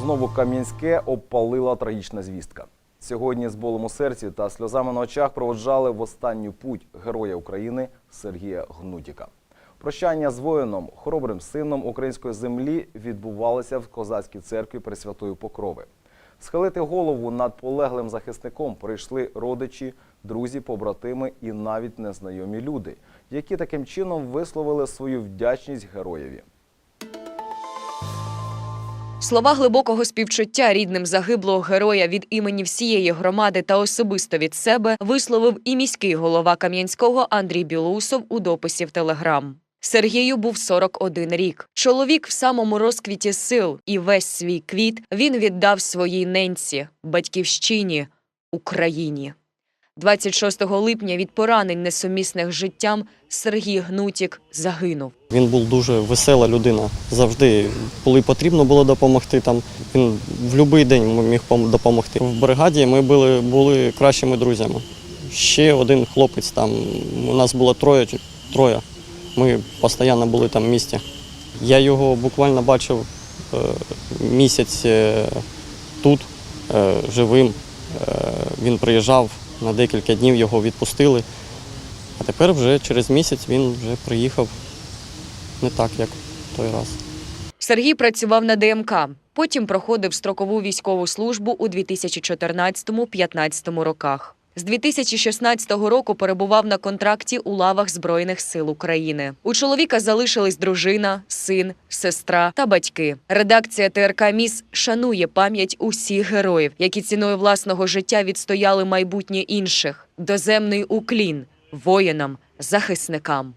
Знову Кам'янське обпалила трагічна звістка. Сьогодні з болем у серці та сльозами на очах проводжали в останню путь героя України Сергія Гнутіка. Прощання з воїном, хоробрим сином української землі відбувалося в козацькій церкві Пресвятої Покрови. Схилити голову над полеглим захисником прийшли родичі, друзі, побратими і навіть незнайомі люди, які таким чином висловили свою вдячність героєві. Слова глибокого співчуття рідним загиблого героя від імені всієї громади та особисто від себе висловив і міський голова Кам'янського Андрій Білоусов у дописі в Телеграм. Сергію був 41 рік. Чоловік в самому розквіті сил, і весь свій квіт він віддав своїй ненці, батьківщині, Україні. 26 липня від поранень, несумісних життям, Сергій Гнутік загинув. Він був дуже весела людина. Завжди, коли потрібно було допомогти, там він в будь-який день міг пом- допомогти. В бригаді ми були, були кращими друзями. Ще один хлопець там. У нас було троє. троє. Ми постійно були там в місті. Я його буквально бачив е, місяць е, тут, е, живим. Він приїжджав на декілька днів, його відпустили. А тепер вже через місяць він вже приїхав не так, як той раз. Сергій працював на ДМК. Потім проходив строкову військову службу у 2014-2015 роках. З 2016 року перебував на контракті у лавах Збройних сил України. У чоловіка залишились дружина, син, сестра та батьки. Редакція ТРК Міс шанує пам'ять усіх героїв, які ціною власного життя відстояли майбутнє інших. Доземний уклін воїнам, захисникам.